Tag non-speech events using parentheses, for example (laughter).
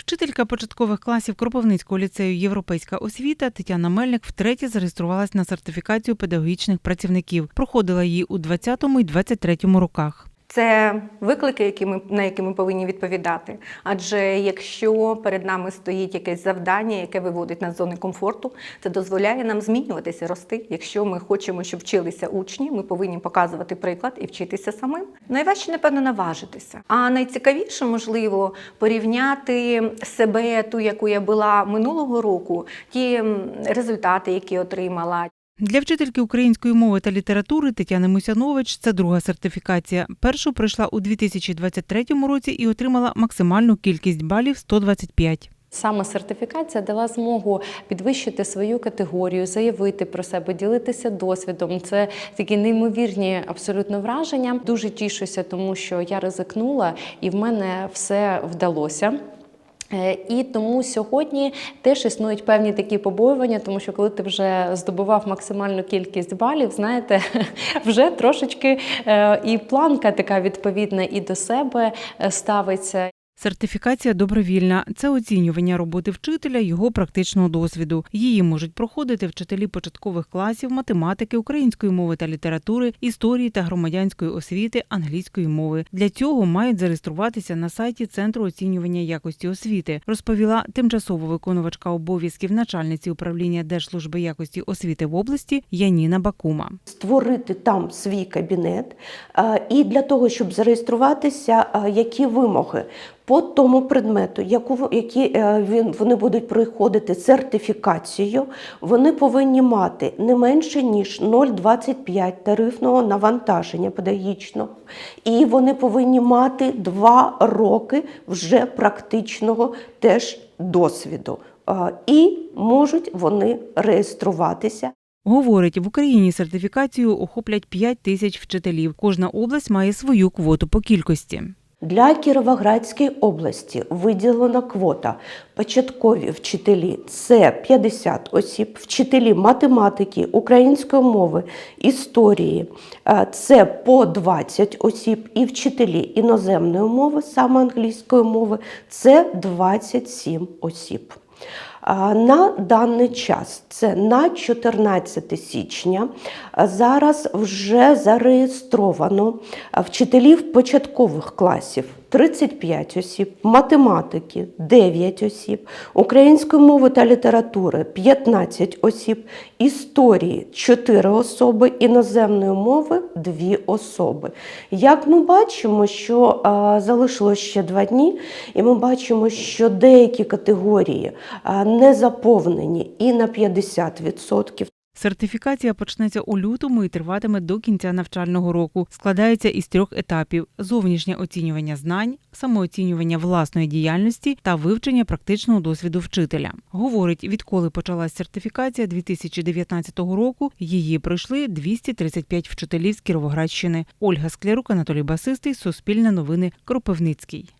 Вчителька початкових класів Кропивницького ліцею Європейська освіта Тетяна Мельник втретє зареєструвалась на сертифікацію педагогічних працівників. Проходила її у 20 і 23 роках. Це виклики, які ми, на які ми повинні відповідати. Адже якщо перед нами стоїть якесь завдання, яке виводить нас з зони комфорту, це дозволяє нам змінюватися, рости. Якщо ми хочемо, щоб вчилися учні, ми повинні показувати приклад і вчитися самим. Найважче, напевно, наважитися. А найцікавіше, можливо, порівняти себе, ту, яку я була минулого року, ті результати, які отримала, Для вчительки української мови та літератури Тетяни Мусянович це друга сертифікація. Першу пройшла у 2023 році і отримала максимальну кількість балів 125. Саме сертифікація дала змогу підвищити свою категорію, заявити про себе, ділитися досвідом. Це такі неймовірні абсолютно враження. Дуже тішуся, тому що я ризикнула, і в мене все вдалося. Е, І тому сьогодні теж існують певні такі побоювання, тому що коли ти вже здобував максимальну кількість балів, знаєте, (laughs) вже трошечки е, і планка така відповідна і до себе е, ставиться. Сертифікація добровільна це оцінювання роботи вчителя, його практичного досвіду. Її можуть проходити вчителі початкових класів, математики, української мови та літератури, історії та громадянської освіти, англійської мови. Для цього мають зареєструватися на сайті Центру оцінювання якості освіти, розповіла тимчасово виконувачка обов'язків начальниці управління Держслужби якості освіти в області Яніна Бакума. створити там свій кабінет. е, І для того, щоб зареєструватися, е, які вимоги по тому предмету, яку які е, він вони будуть проходити сертифікацію, вони повинні мати не менше ніж 0,25 тарифного навантаження педагогічного, і вони повинні мати 2 роки вже практичного теж досвіду. Е, І можуть вони реєструватися. Говорить, в Україні сертифікацію охоплять 5 тисяч вчителів. Кожна область має свою квоту по кількості. Для Кіровоградської області виділена квота початкові вчителі це 50 осіб, вчителі математики, української мови, історії е, це по 20 осіб, і вчителі іноземної мови, саме англійської мови, це 27 осіб. На даний час, це на 14 січня, зараз вже зареєстровано вчителів початкових класів 35 осіб, математики 9 осіб, української мови та літератури 15 осіб, історії 4 особи, іноземної мови 2 особи. Як ми бачимо, що залишилось ще 2 дні, і ми бачимо, що деякі категорії не заповнені і на 50%. Сертифікація почнеться у лютому і триватиме до кінця навчального року. Складається із трьох етапів: зовнішнє оцінювання знань, самооцінювання власної діяльності та вивчення практичного досвіду вчителя. Говорить, відколи почалась сертифікація 2019 року, її пройшли 235 вчителів з Кіровоградщини. Ольга Склярук, Анатолій Басистий, Суспільне новини, Кропивницький.